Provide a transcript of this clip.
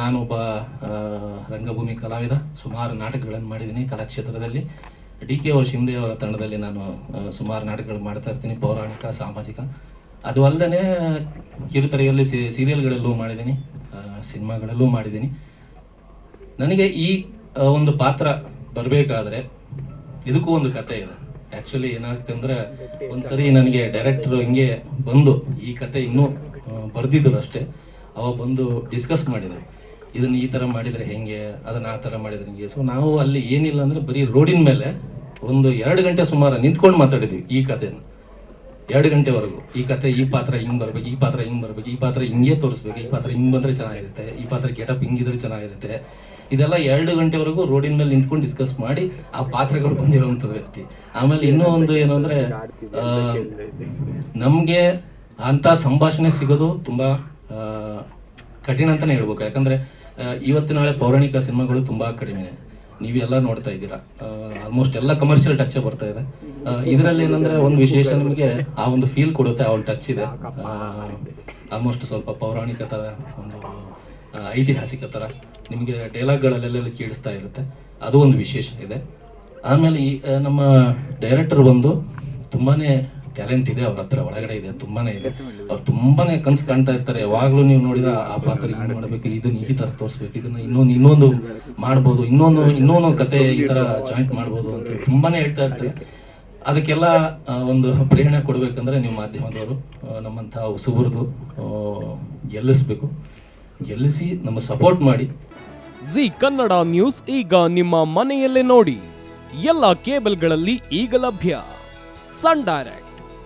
ನಾನೊಬ್ಬ ರಂಗಭೂಮಿ ಕಲಾವಿದ. ಸುಮಾರು ನಾಟಕಗಳನ್ನು ಮಾಡಿದ್ದೀನಿ ಕಲಾಕ್ಷೇತ್ರದಲ್ಲಿ. ಡಿ ಕೆ ಅವರು ಶಿಂದೆ ಅವರ ತಂಡದಲ್ಲಿ ನಾನು ಸುಮಾರು ನಾಟಕಗಳು ಮಾಡ್ತಾ ಇರ್ತೀನಿ. ಪೌರಾಣಿಕ, ಸಾಮಾಜಿಕ. ಅದು ಅಲ್ಲದೆ ಕಿರುತೆರೆಯಲ್ಲಿ ಸೀರಿಯಲ್ಗಳಲ್ಲೂ ಮಾಡಿದ್ದೀನಿ. ಸಿನಿಮಾಗಳಲ್ಲೂ ಮಾಡಿದ್ದೀನಿ. ನನಗೆ ಈ ಒಂದು ಪಾತ್ರ ಬರಬೇಕಾದ್ರೆ ಇದಕ್ಕೂ ಒಂದು ಕತೆ ಇದೆ. ಆ್ಯಕ್ಚುಲಿ ಏನಾಗುತ್ತೆ ಅಂದರೆ, ಒಂದ್ಸರಿ ನನಗೆ ಡೈರೆಕ್ಟ್ರು ಹಿಂಗೆ ಬಂದು ಈ ಕತೆ ಇನ್ನೂ ಬರೆದಿದ್ರು ಅಷ್ಟೇ. ಅವ ಬಂದು ಡಿಸ್ಕಸ್ ಮಾಡಿದರು. ಇದನ್ನ ಈ ಥರ ಮಾಡಿದರೆ ಹೆಂಗೆ, ಅದನ್ನ ಆ ಥರ ಮಾಡಿದ್ರೆ ಹೆಂಗೆ. ಸೊ ನಾವು ಅಲ್ಲಿ ಏನಿಲ್ಲ ಅಂದರೆ ಬರೀ ರೋಡಿನ ಮೇಲೆ ಒಂದು ಎರಡು ಗಂಟೆ ಸುಮಾರು ನಿಂತ್ಕೊಂಡು ಮಾತಾಡಿದ್ವಿ ಈ ಕಥೆನ. ಎರಡು ಗಂಟೆವರೆಗೂ. ಈ ಕತೆ ಈ ಪಾತ್ರ ಹಿಂಗ್ ಬರ್ಬೇಕು, ಈ ಪಾತ್ರ ಹಿಂಗ್ ಬರ್ಬೇಕು, ಈ ಪಾತ್ರ ಹಿಂಗೆ ತೋರಿಸ್ಬೇಕು, ಈ ಪಾತ್ರ ಹಿಂಗ್ ಬಂದ್ರೆ ಚೆನ್ನಾಗಿರುತ್ತೆ, ಈ ಪಾತ್ರ ಗೆಟಪ್ ಹಿಂಗಿದ್ರೆ ಚೆನ್ನಾಗಿರುತ್ತೆ. ಇದೆಲ್ಲ ಎರಡು ಗಂಟೆವರೆಗೂ ರೋಡಿನ ಮೇಲೆ ನಿಂತ್ಕೊಂಡು ಡಿಸ್ಕಸ್ ಮಾಡಿ ಆ ಪಾತ್ರಗಳು ಬಂದಿರೋವಂಥ ವ್ಯಕ್ತಿ. ಆಮೇಲೆ ಇನ್ನೂ ಒಂದು ಏನು ಅಂದ್ರೆ ನಮಗೆ ಅಂತ ಸಂಭಾಷಣೆ ಸಿಗೋದು ತುಂಬಾ ಕಠಿಣ ಅಂತಾನೆ ಹೇಳ್ಬೇಕು. ಯಾಕಂದ್ರೆ ಇವತ್ತು ನಾಳೆ ಪೌರಾಣಿಕ ಸಿನಿಮಾಗಳು ತುಂಬಾ ಕಡಿಮೆ. ನೀವೆಲ್ಲ ನೋಡ್ತಾ ಇದ್ದೀರಾ. ಆಲ್ಮೋಸ್ಟ್ ಎಲ್ಲ ಕಮರ್ಷಿಯಲ್ ಟಚ್ ಬರ್ತಾ ಇದೆ. ಇದರಲ್ಲಿ ಏನಂದ್ರೆ ಒಂದು ವಿಶೇಷ ನಿಮಗೆ ಆ ಒಂದು ಫೀಲ್ ಕೊಡುತ್ತೆ, ಆ ಒಂದು ಟಚ್ ಇದೆ. ಆಲ್ಮೋಸ್ಟ್ ಸ್ವಲ್ಪ ಪೌರಾಣಿಕ ತರ, ಒಂದು ಐತಿಹಾಸಿಕ ತರ ನಿಮಗೆ ಡೈಲಾಗ್ಗಳಲ್ಲೆಲ್ಲ ಕೇಳಿಸ್ತಾ ಇರುತ್ತೆ. ಅದು ಒಂದು ವಿಶೇಷ ಇದೆ. ಆಮೇಲೆ ಈ ನಮ್ಮ ಡೈರೆಕ್ಟರ್ ಬಂದು ತುಂಬಾನೇ ಟ್ಯಾಲೆಂಟ್ ಇದೆ, ಅವ್ರ ಹತ್ರ ಒಳಗಡೆ ಇದೆ, ತುಂಬಾನೇ ಇದೆ. ಅವ್ರು ತುಂಬಾನೇ ಕನ್ಸು ಕಾಣ್ತಾ ಇರ್ತಾರೆ. ಯಾವಾಗ್ಲೂ ನೀವು ನೋಡಿದ್ರೆ ಆ ಪಾತ್ರ ಹಿಂಗ್ ಮಾಡ್ಬೇಕು ಇದನ್ನ ಈ ತರ ತೋರಿಸ್ಬೇಕು, ಇದನ್ನ ಇನ್ನೊಂದು ಇನ್ನೊಂದು ಮಾಡ್ಬೋದು, ಇನ್ನೊಂದು ಇನ್ನೊಂದು ಕತೆ ಈ ತರ ಜಾಯಿಂಟ್ ಮಾಡ್ಬೋದು ಅಂತ ತುಂಬಾನೇ ಹೇಳ್ತಾ ಇರ್ತಾರೆ. ಅದಕ್ಕೆಲ್ಲ ಒಂದು ಪ್ರೇರಣೆ ಕೊಡ್ಬೇಕಂದ್ರೆ ನಿಮ್ಮ ಮಾಧ್ಯಮದವರು ನಮ್ಮಂತಹ ಹೊಸಬರದು ಗೆಲ್ಲಿಸ್ಬೇಕು ಗೆಲ್ಲಿಸಿ ನಮ್ಮ ಸಪೋರ್ಟ್ ಮಾಡಿ. ಜಿ ಕನ್ನಡ ನ್ಯೂಸ್ ಈಗ ನಿಮ್ಮ ಮನೆಯಲ್ಲೇ ನೋಡಿ. ಎಲ್ಲ ಕೇಬಲ್ಗಳಲ್ಲಿ ಈಗ ಲಭ್ಯ. Sun Direct.